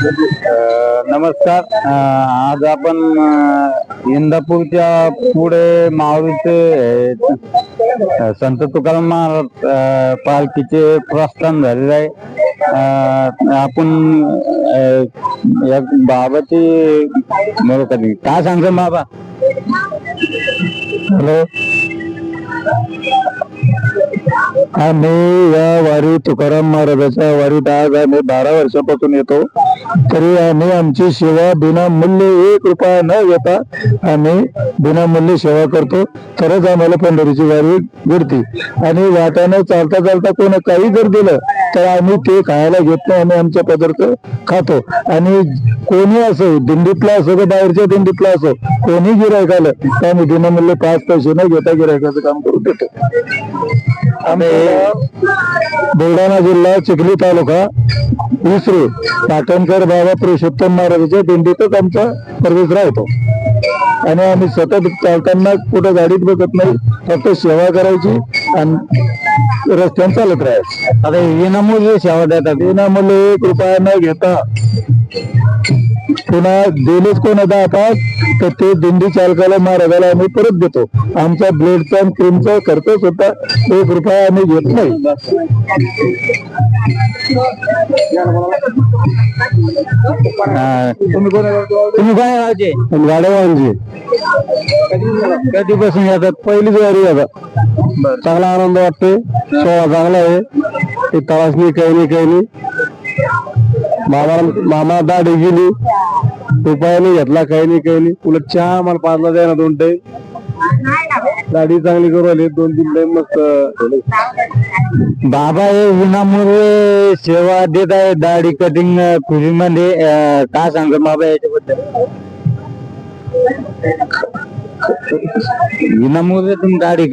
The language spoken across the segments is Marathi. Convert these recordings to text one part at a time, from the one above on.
नमस्कार. आज आपण इंदापूरच्या पुढे माऊलीचे संत तुकाराम महाराज पालखीचे प्रस्थान झालेले आहे. आपण या बाबाची कधी काय सांगतो बाबा? हॅलो? आम्ही या वारी तुकाराम महाराजाच्या वारीत आज आम्ही बारा वर्षापासून येतो. तरी आम्ही आमची सेवा बिनामूल्य एक रुपया न घेता आम्ही बिनामूल्य सेवा करतो. तरच आम्हाला पंढरीची वारी घडते आणि वाटानं चालता चालता कोण काही जर दिलं तर आम्ही ते खायला घेत नाही. आम्ही आमचा पदार्थ खातो. आणि कोणी असो दिंडीतला असो का बाहेरच्या दिंडीतला असो कोणी गिरायक आलं तर आम्ही बिनामूल्य पाच पैसे न घेता गिरायकाचं काम करून देतो. आम्ही बुलढाणा जिल्हा चिखली तालुका विसरू पाटणकर बाबा पुरुषोत्तम महाराजाच्या दिंडीतच आमचा प्रवेश राहतो आणि आम्ही सतत चालताना कुठं गाडीत बघत नाही फक्त सेवा करायची आणि रस्त्याने चालत राहायचं. आता विनामूल्य सेवा देतात. विनामूल्य एक रुपया न घेता पुन्हा दिलीच कोण दहा पाच तर ते दिंडी चालकाला महाराजाला आम्ही परत देतो. आमचा ब्लेडचा आणि क्रीमचा खर्च सुद्धा एक रुपया आम्ही घेत नाही. तुम्ही कोण काय गावचे? गाडेवांचे कधीपासून येतात? पहिलीच वारी आता. चांगला आनंद वाटतोय. सोहळा चांगला आहे. ते तपासणी काही नाही काही नाही मामा मामा दाढी गेली उपाय नाही घेतला काही नाही काही नाही. उलट चहा आम्हाला पाजला द्या ना दोन टाईम. दाढी चांगली करू आली दोन तीन टाइम मस्त. बाबा हे उन्हामुळे सेवा देत आहे दाढी कटिंग खुशी मध्ये काय सांगतो बाबा याच्याबद्दल? तुम्ही दाढी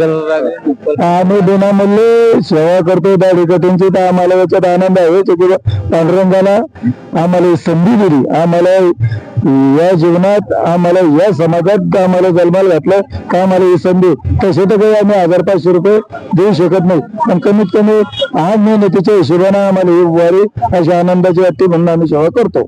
आम्ही विनामूल्य सेवा करतो दाढी कटिंगची तर आम्हाला याच्यात आनंद आहे. पांडुरंगाला आम्हाला संधी दिली. आम्हाला या जीवनात आम्हाला या समाजात आम्हाला जन्माला घातलं का आम्हाला ही संधी. तसे तर काही आम्ही हजार पाचशे रुपये देऊ शकत नाही. पण कमीत कमी आठ मेहनतीच्या हिशोबाने आम्हाला ही वारी अशा आनंदाची वाटते म्हणून आम्ही सेवा करतो.